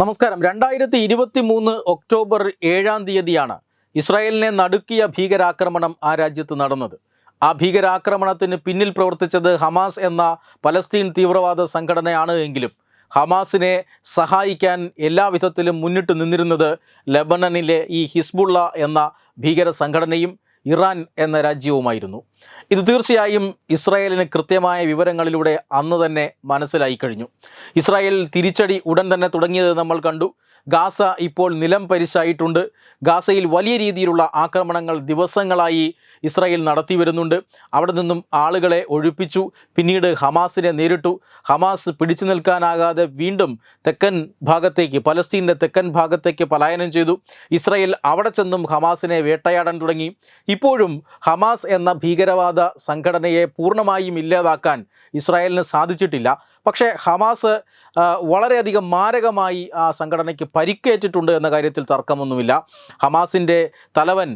നമസ്കാരം. രണ്ടായിരത്തി ഇരുപത്തി മൂന്ന് ഒക്ടോബർ ഏഴാം തീയതിയാണ് ഇസ്രായേലിനെ നടുക്കിയ ഭീകരാക്രമണം ആ രാജ്യത്ത് നടന്നത്. ആ ഭീകരാക്രമണത്തിന് പിന്നിൽ പ്രവർത്തിച്ചത് ഹമാസ് എന്ന പലസ്തീൻ തീവ്രവാദ സംഘടനയാണ് എങ്കിലും ഹമാസിനെ സഹായിക്കാൻ എല്ലാവിധത്തിലും മുന്നിട്ട് നിന്നിരുന്നത് ലബനനിലെ ഈ ഹിസ്ബുള്ള എന്ന ഭീകര സംഘടനയും ഇറാൻ എന്ന രാജ്യവുമായിരുന്നു. ഇത് തീർച്ചയായും ഇസ്രായേലിന് കൃത്യമായ വിവരങ്ങളിലൂടെ അന്ന് തന്നെ മനസ്സിലായി കഴിഞ്ഞു. ഇസ്രായേൽ തിരിച്ചടി ഉടൻ തന്നെ തുടങ്ങിയത് നമ്മൾ കണ്ടു. ഗാസ ഇപ്പോൾ നിലം പരിശായിട്ടുണ്ട്. ഗാസയിൽ വലിയ രീതിയിലുള്ള ആക്രമണങ്ങൾ ദിവസങ്ങളായി ഇസ്രായേൽ നടത്തി വരുന്നുണ്ട്. അവിടെ നിന്നും ആളുകളെ ഒഴിപ്പിച്ചു. പിന്നീട് ഹമാസിനെ നേരിട്ടു. ഹമാസ് പിടിച്ചു നിൽക്കാനാകാതെ വീണ്ടും തെക്കൻ ഭാഗത്തേക്ക് പലസ്തീന്റെ തെക്കൻ ഭാഗത്തേക്ക് പലായനം ചെയ്തു. ഇസ്രായേൽ അവിടെ ചെന്നും ഹമാസിനെ വേട്ടയാടാൻ തുടങ്ങി. ഇപ്പോഴും ഹമാസ് എന്ന ഭീകരവാദ സംഘടനയെ പൂർണമായും ഇല്ലാതാക്കാൻ ഇസ്രായേലിന് സാധിച്ചിട്ടില്ല. പക്ഷേ ഹമാസ് വളരെയധികം മാരകമായി ആ സംഘടനയ്ക്ക് പരിക്കേറ്റിട്ടുണ്ട് എന്ന കാര്യത്തിൽ തർക്കമൊന്നുമില്ല. ഹമാസിന്റെ തലവൻ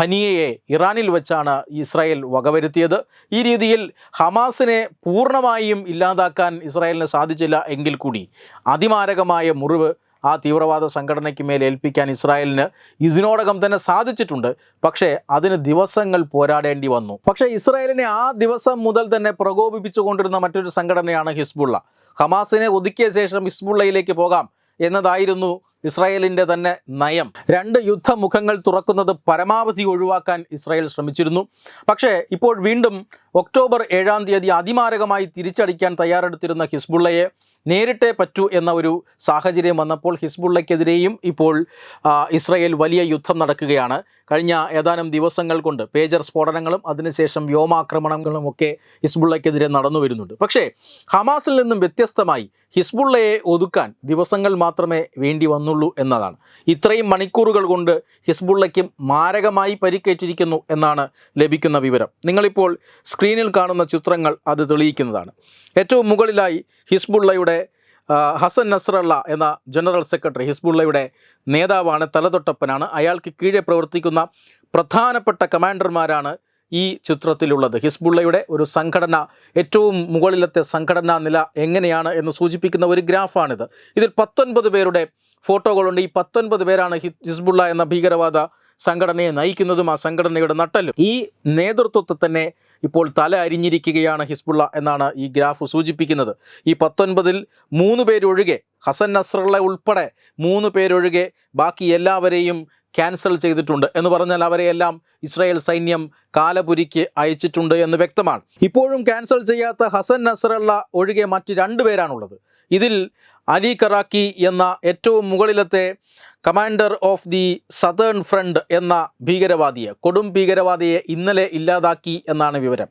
ഹനിയയെ ഇറാനിൽ വെച്ചാണ് ഇസ്രായേൽ വകവരുത്തിയത്. ഈ രീതിയിൽ ഹമാസിനെ പൂർണമായും ഇല്ലാതാക്കാൻ ഇസ്രായേലിന് സാധിച്ചില്ല എങ്കിൽ കൂടി അതിമാരകമായ മുറിവ് ആ തീവ്രവാദ സംഘടനയ്ക്ക് മേൽ ഏൽപ്പിക്കാൻ ഇസ്രായേലിന് ഇതിനോടകം തന്നെ സാധിച്ചിട്ടുണ്ട്. പക്ഷേ അതിന് ദിവസങ്ങൾ പോരാടേണ്ടി വന്നു. പക്ഷേ ഇസ്രായേലിനെ ആ ദിവസം മുതൽ തന്നെ പ്രകോപിപ്പിച്ചുകൊണ്ടിരുന്ന മറ്റൊരു സംഘടനയാണ് ഹിസ്ബുള്ള. ഹമാസിനെ ഒതുക്കിയ ശേഷം ഹിസ്ബുള്ളയിലേക്ക് പോകാം എന്നതായിരുന്നു ഇസ്രായേലിന്റെ തന്നെ നയം. രണ്ട് യുദ്ധമുഖങ്ങൾ തുറക്കുന്നത് പരമാവധി ഒഴിവാക്കാൻ ഇസ്രായേൽ ശ്രമിച്ചിരുന്നു. പക്ഷേ ഇപ്പോൾ വീണ്ടും ഒക്ടോബർ ഏഴാം തീയതി അതിമാരകമായി തിരിച്ചടിക്കാൻ തയ്യാറെടുത്തിരുന്ന ഹിസ്ബുള്ളയെ നേരിട്ടേ പറ്റൂ എന്ന ഒരു സാഹചര്യം വന്നപ്പോൾ ഹിസ്ബുള്ളയ്ക്കെതിരെയും ഇപ്പോൾ ഇസ്രായേൽ വലിയ യുദ്ധം നടക്കുകയാണ്. കഴിഞ്ഞ ഏതാനും ദിവസങ്ങൾ കൊണ്ട് പേജർ സ്ഫോടനങ്ങളും അതിനുശേഷം വ്യോമാക്രമണങ്ങളും ഒക്കെ ഹിസ്ബുള്ളയ്ക്കെതിരെ നടന്നു വരുന്നുണ്ട്. പക്ഷേ ഹമാസിൽ നിന്നും വ്യത്യസ്തമായി ഹിസ്ബുള്ളയെ ഒതുക്കാൻ ദിവസങ്ങൾ മാത്രമേ വേണ്ടി വന്നുള്ളൂ എന്നതാണ്. ഇത്രയും മണിക്കൂറുകൾ കൊണ്ട് ഹിസ്ബുള്ളയ്ക്കും മാരകമായി പരിക്കേറ്റിരിക്കുന്നു എന്നാണ് ലഭിക്കുന്ന വിവരം. നിങ്ങളിപ്പോൾ സ്ക്രീനിൽ കാണുന്ന ചിത്രങ്ങൾ അത് തെളിയിക്കുന്നതാണ്. ഏറ്റവും മുകളിലായി ഹിസ്ബുള്ളയുടെ ഹസൻ നസ്രള്ള എന്ന ജനറൽ സെക്രട്ടറി ഹിസ്ബുള്ളയുടെ നേതാവാണ് തലതൊട്ടപ്പനാണ്. അയാൾക്ക് കീഴെ പ്രവർത്തിക്കുന്ന പ്രധാനപ്പെട്ട കമാൻഡർമാരാണ് ഈ ചിത്രത്തിലുള്ളത്. ഹിസ്ബുള്ളയുടെ ഒരു സംഘടന ഏറ്റവും മുകളിലത്തെ സംഘടനാ നില എങ്ങനെയാണ് എന്ന് സൂചിപ്പിക്കുന്ന ഒരു ഗ്രാഫാണിത്. ഇതിൽ പത്തൊൻപത് പേരുടെ ഫോട്ടോകളുണ്ട്. ഈ പത്തൊൻപത് പേരാണ് ഹിസ്ബുള്ള എന്ന ഭീകരവാദ സംഘടനയെ നയിക്കുന്നതും ആ സംഘടനയുടെ നട്ടലും. ഈ നേതൃത്വത്തെ തന്നെ ഇപ്പോൾ തല അരിഞ്ഞിരിക്കുകയാണ് ഹിസ്ബുള്ള എന്നാണ് ഈ ഗ്രാഫ് സൂചിപ്പിക്കുന്നത്. ഈ പത്തൊൻപതിൽ മൂന്ന് പേരൊഴികെ ഹസൻ നസ്രള്ള ഉൾപ്പെടെ മൂന്ന് പേരൊഴികെ ബാക്കി എല്ലാവരെയും ക്യാൻസൽ ചെയ്തിട്ടുണ്ട് എന്ന് പറഞ്ഞാൽ അവരെയെല്ലാം ഇസ്രായേൽ സൈന്യം കാലപുരിക്ക് അയച്ചിട്ടുണ്ട് എന്ന് വ്യക്തമാണ്. ഇപ്പോഴും ക്യാൻസൽ ചെയ്യാത്ത ഹസൻ നസ്രള്ള ഒഴികെ മറ്റ് രണ്ട് പേരാണുള്ളത്. ഇതിൽ അലി കറാക്കി എന്ന ഏറ്റവും മുകളിലത്തെ commander of the southern front എന്ന ഭീകരവാദിയെ കൊടും ഭീകരവാദിയെ ഇന്നലെ ഇല്ലാതാക്കി എന്നാണ് വിവരം.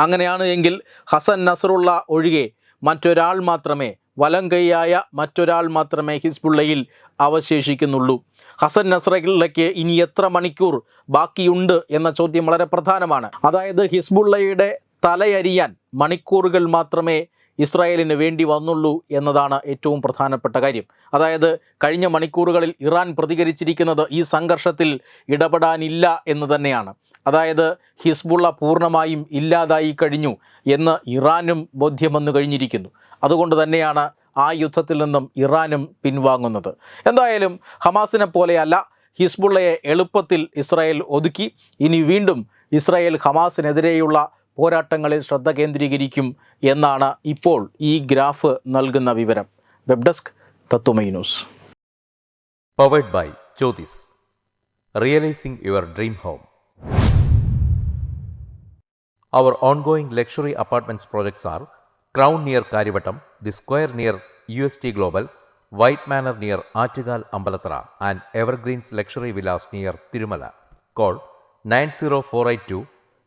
അങ്ങനെയാണ് എങ്കിൽ ഹസൻ നസറുള്ള ഒഴികെ മറ്റൊരാൾ മാത്രമേ വലം കൈയായ മറ്റൊരാൾ മാത്രമേ ഹിസ്ബുള്ളയിൽ അവശേഷിക്കുന്നുള്ളൂ. ഹസൻ നസ്രയ്ക്ക് ഇനി എത്ര മണിക്കൂർ ബാക്കിയുണ്ട് എന്ന ചോദ്യം വളരെ പ്രധാനമാണ്. അതായത് ഹിസ്ബുള്ളയുടെ തലയരിയാൻ മണിക്കൂറുകൾ മാത്രമേ ഇസ്രായേലിന് വേണ്ടി വന്നുള്ളൂ എന്നതാണ് ഏറ്റവും പ്രധാനപ്പെട്ട കാര്യം. അതായത് കഴിഞ്ഞ മണിക്കൂറുകളിൽ ഇറാൻ പ്രതികരിച്ചിരിക്കുന്നത് ഈ സംഘർഷത്തിൽ ഇടപെടാനില്ല എന്ന് തന്നെയാണ്. അതായത് ഹിസ്ബുള്ള പൂർണമായും ഇല്ലാതായി കഴിഞ്ഞു എന്ന് ഇറാനും ബോധ്യം വന്നു കഴിഞ്ഞിരിക്കുന്നു. അതുകൊണ്ട് തന്നെയാണ് ആ യുദ്ധത്തിൽ നിന്നും ഇറാനും പിൻവാങ്ങുന്നത്. എന്തായാലും ഹമാസിനെ പോലെയല്ല ഹിസ്ബുള്ളയെ എളുപ്പത്തിൽ ഇസ്രായേൽ ഒതുക്കി. ഇനി വീണ്ടും ഇസ്രായേൽ ഹമാസിനെതിരെയുള്ള പോരാട്ടങ്ങളിൽ ശ്രദ്ധ കേന്ദ്രീകരിക്കും എന്നാണ് ഇപ്പോൾ ഈ ഗ്രാഫ് നൽകുന്ന വിവരം web desk Tattvamayi news powered by Jyothis realising your dream home Our ongoing luxury apartments projects are Crown near Karivattam, The Square near UST Global, White Manor near Achigal Ambalatra, and Evergreens Luxury Villas near